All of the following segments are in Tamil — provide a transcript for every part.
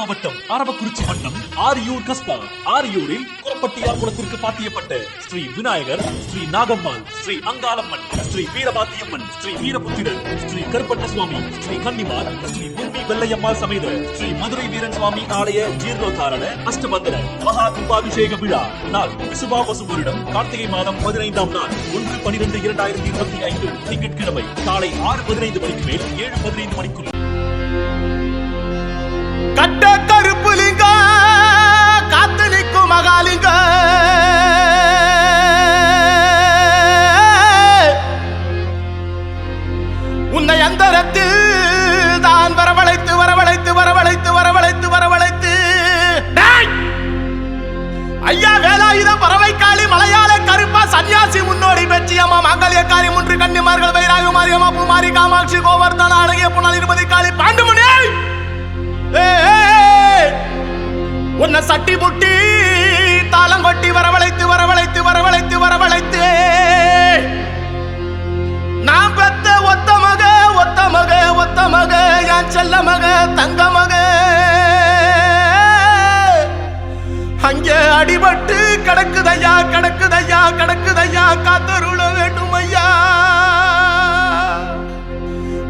மாவட்டம் அரவக்குறிச்சி வட்டம் ஆரியூர் கஸ்பா. ஆரியூரில் குரப்பட்டியார் குளத்திற்கு பாத்தியப்பட்ட ஸ்ரீ விநாயகர் ஸ்ரீ நாகம்மாள் ஸ்ரீ அங்காளம்மன் ஸ்ரீ வீரபாத்தியம்மன் ஸ்ரீ வீரபுத்திரர் ஸ்ரீ கருப்பண்ண சுவாமி ஸ்ரீ கன்னிமார் ஸ்ரீ பூமி வெள்ளையம்மாள் சமேத ஸ்ரீ மதுரை வீரன் சுவாமி ஆலய ஜீர்ணோத்தாரண அஷ்டபந்தன மகா கும்பாபிஷேக விழா. நாள் விசுவாவசு வருடம் கார்த்திகை மாதம் பதினைந்தாம் நாள் ஒன்று பனிரெண்டு இரண்டாயிரத்தி இருபத்தி ஐந்து திங்கட்கிழமை காலை ஆறு பதினைந்து மணிக்கு மேல் ஏழு பதினைந்து மணிக்குள். கட்ட அந்தரத்தில் தான் வரவழைத்து வரவழைத்து வரவழைத்து வரவழைத்து வரவழைத்து. ஐயா வேலாயுத பறவைக்காளி மலையாள கருப்பா சன்னியாசி முன்னோடி வெற்றியம்மா மங்கல்யக்காரி முன்று கன்னிமார்கள் வைராகு மாரியம்மா பூமாரி காமாட்சி கோவர்தன அழகிய புனல் இருபதி காளி பாண்டுமணி உன்னை சட்டி புட்டி தாளங்கொட்டி கடக்குதையா கடக்குதையா கடக்குதையா காத்தருள வேண்டும் ஐயா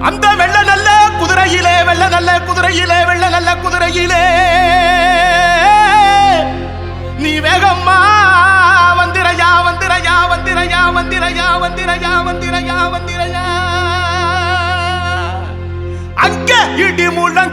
அந்த வெள்ள நல்ல குதிரையிலே வெள்ள நல்ல குதிரையிலே வெள்ள நல்ல குதிரையிலே. நீ வேகம்மா வந்திரையா வந்திரையா வந்திரையா வந்திரையா வந்திரையா வந்திரையா வந்திரையா. அங்கே இடி முழங்க